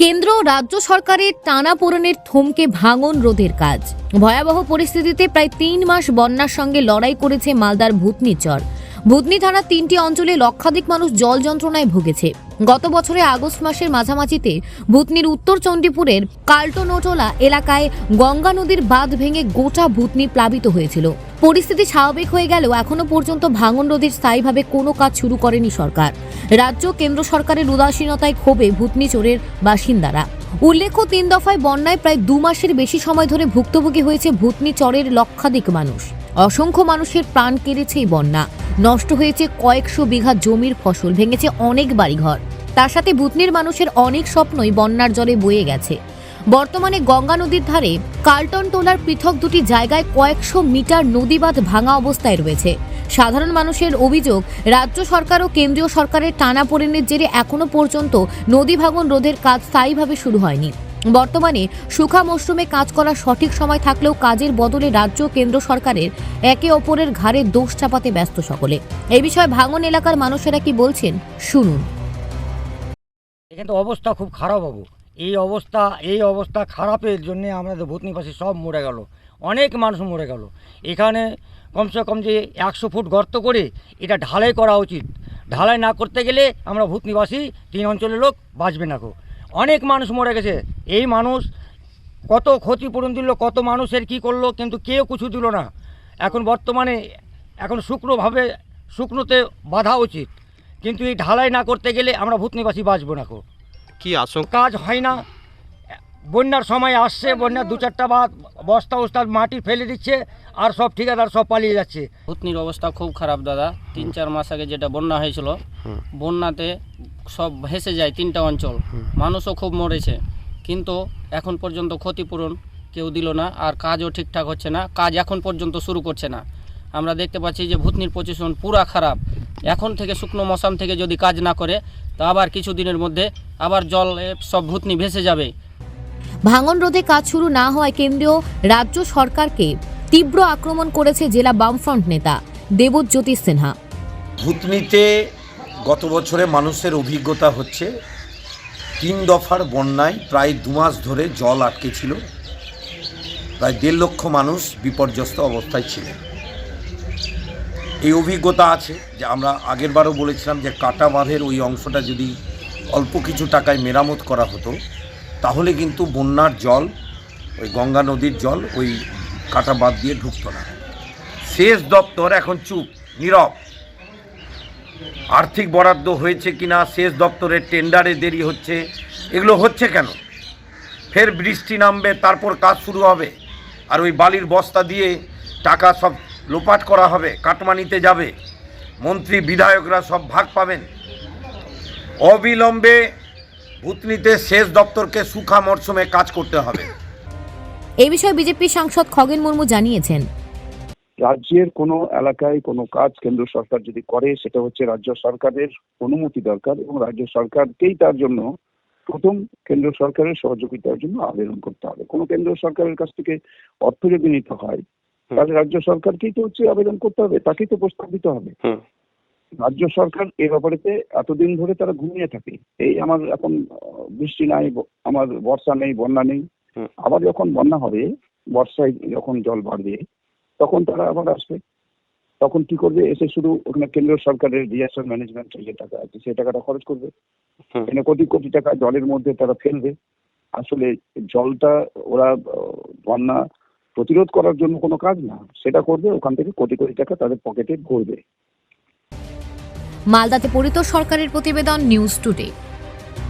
কেন্দ্র রাজ্য সরকারের টানা পূরণের থমকে ভাঙন রোধের কাজ। ভয়াবহ পরিস্থিতিতে প্রায় তিন মাস বন্যার সঙ্গে লড়াই করেছে মালদার ভূতনিচর। ভূতনি থানার তিনটি অঞ্চলে লক্ষাধিক মানুষ জল যন্ত্রণায় ভুগেছে। গত বছরে আগস্ট মাসের মাঝামাঝিতে ভূতনির উত্তর চণ্ডীপুরের কাল্টোনোটোলা এলাকায় গঙ্গা নদীর বাঁধ ভেঙে গোটা ভূতনি প্লাবিত হয়েছিল। পরিস্থিতি স্বাভাবিক হয়ে গেলেও এখনও পর্যন্ত ভাঙন রোধের স্থায়ীভাবে কোনো কাজ শুরু করেনি সরকার। রাজ্য, কেন্দ্র সরকারের উদাসীনতায় ক্ষোভে ভূতনি চোরের বাসিন্দারা। উল্লেখ্য, তিন দফায় বন্যায় প্রায় দু মাসের বেশি সময় ধরে ভুক্তভোগী হয়েছে ভূতনি চরের লক্ষাধিক মানুষ। অসংখ্য মানুষের প্রাণ কেড়েছে এই বন্যা। নষ্ট হয়েছে কয়েকশো বিঘা জমির ফসল, ভেঙেছে অনেক বাড়িঘর। তার সাথে ভূতনির মানুষের অনেক স্বপ্নই বন্যার জলে বয়ে গেছে। বর্তমানে গঙ্গা নদীর ধারে কার্টন টোলার পৃথক দুটি জায়গায় কয়েকশো মিটার নদীবাঁধ ভাঙা অবস্থায় রয়েছে। সাধারণ মানুষের অভিযোগ, রাজ্য সরকার ও কেন্দ্রীয় সরকারের টানাপোড়েনের জেরে এখনও পর্যন্ত নদী ভাঙন রোধের কাজ স্থায়ীভাবে শুরু হয়নি। বর্তমানে সুখা মরশুমে কাজ করার সঠিক সময় থাকলেও কাজের বদলে রাজ্য কেন্দ্র সরকারের একে অপরের ঘাড়ে দোষ চাপাতে ব্যস্ত সকলে। এই বিষয়ে ভাঙন এলাকার মানুষেরা কি বলছেন, শুনুন। এখানে তো অবস্থা খুব খারাপ হব এই অবস্থা এই অবস্থা খারাপের জন্য আমাদের ভূতনিবাসী সব মরে গেল। অনেক মানুষ মরে গেল। এখানে কমসে কম যে একশো ফুট গর্ত করে এটা ঢালাই করা উচিত। ঢালাই না করতে গেলে আমরা ভূতনিবাসী, তিন অঞ্চলের লোক বাঁচবে না কো অনেক মানুষ মরে গেছে। এই মানুষ কত ক্ষতিপূরণ দিল কত মানুষের কি করল কিন্তু কেউ কিছু দিল না। এখন বর্তমানে এখন শুকনোভাবে শুকনোতে বাধা উচিত। কিন্তু এই ঢালাই না করতে গেলে আমরা ভূতনিবাসী বাঁচবো না কো। কি আশঙ্কা? কাজ হয় না। বন্যার সময় আসছে বন্যার দু চারটা বা বস্তা বস্তা মাটি ফেলে দিচ্ছে আর সব ঠিকাদার সব পালিয়ে যাচ্ছে। ভূতনির অবস্থা খুব খারাপ দাদা। তিন চার মাস আগে যেটা বন্যা হয়েছিল বন্যাতে সব ভেসে যায় তিনটা অঞ্চল। মানুষও খুব মরেছে। কিন্তু এখন পর্যন্ত ক্ষতিপূরণ কেউ দিল না আর কাজও ঠিকঠাক হচ্ছে না। কাজ এখন পর্যন্ত শুরু করছে না। আমরা দেখতে পাচ্ছি যে ভূতনির পজিশন পুরা খারাপ। এখন থেকে শুকনো মশাম থেকে যদি কাজ না করে তো আবার কিছুদিনের মধ্যে আবার জল সব ভূতনি ভেসে যাবে। ভাঙন রোধে কাজ শুরু না হওয়ায় কেন্দ্রীয় রাজ্য সরকারকে তীব্র আক্রমণ করেছে জেলা বামফ্রন্ট নেতা দেবজ্যোতি সিনহা। ভূতনিতে গত বছরে মানুষের অভিজ্ঞতা হচ্ছে, তিন দফার বন্যায় প্রায় দু মাস ধরে জল আটকে ছিল। প্রায় দেড় লক্ষ মানুষ বিপর্যস্ত অবস্থায় ছিলেন। এই অভিজ্ঞতা আছে যে আমরা আগেরবারও বলেছিলাম যে কাটা বাঁধের ওই অংশটা যদি অল্প কিছু টাকায় মেরামত করা হতো, তাহলে কিন্তু বন্যার জল, ওই গঙ্গা নদীর জল ওই কাটা বাঁধ দিয়ে ঢুকতো না। শেষ দপ্তর এখন চুপ, নীরব। আর্থিক বরাদ্দ হয়েছে কিনা, সেচ দপ্তরের টেন্ডারে দেরি হচ্ছে, এগুলো হচ্ছে কেন? ফের বৃষ্টি নামবে, তারপর কাজ শুরু হবে। আর ওই বালির বস্তা দিয়ে টাকা সব লোপাট করা হবে, কাটমানিতে যাবে। মন্ত্রী, বিধায়করা সব ভাগ পাবেন। অবিলম্বে ভূতনিতে সেচ দপ্তরকে সুখা মরশুমে কাজ করতে হবে। এই বিষয়ে বিজেপি সাংসদ খগেন মুর্মু জানিয়েছেন। রাজ্যের কোনো এলাকায় কোনো কাজ কেন্দ্র সরকার যদি করে সেটা হচ্ছে রাজ্য সরকারের অনুমতি দরকার এবং রাজ্য সরকারকেই তার জন্য প্রথম কেন্দ্র সরকারের সহযোগিতার জন্য আবেদন করতে হবে। কোনো কেন্দ্র সরকারের কাছ থেকে অর্থ যদি নিতে হয় তাহলে রাজ্য সরকারকেই তো হচ্ছে আবেদন করতে হবে তাকেই তো প্রস্তাব দিতে হবে। রাজ্য সরকার এ ব্যাপারেতে এতদিন ধরে তারা ঘুমিয়ে থাকে। এই আমার এখন বৃষ্টি নাই আমার বর্ষা নেই বন্যা নেই। আবার যখন বন্যা হবে বর্ষায় যখন জল বাড়বে তখন তারা আবার আসবে। তখন কি করবে? এসে শুধু ওখানে কেন্দ্র সরকারের ডিজাস্টার ম্যানেজমেন্ট যে টাকা আছে সেই টাকাটা খরচ করবে। এখানে কোটি কোটি টাকা জলের মধ্যে তারা ফেলবে। আসলে জলটা ওরা বন্যা প্রতিরোধ করার জন্য কোনো কাজ না। সেটা করবে ওখান থেকে কোটি কোটি টাকা তাদের পকেটে ভরবে মালদাতে পরিতোষ সরকারের প্রতিবেদন নিউজ টুডে।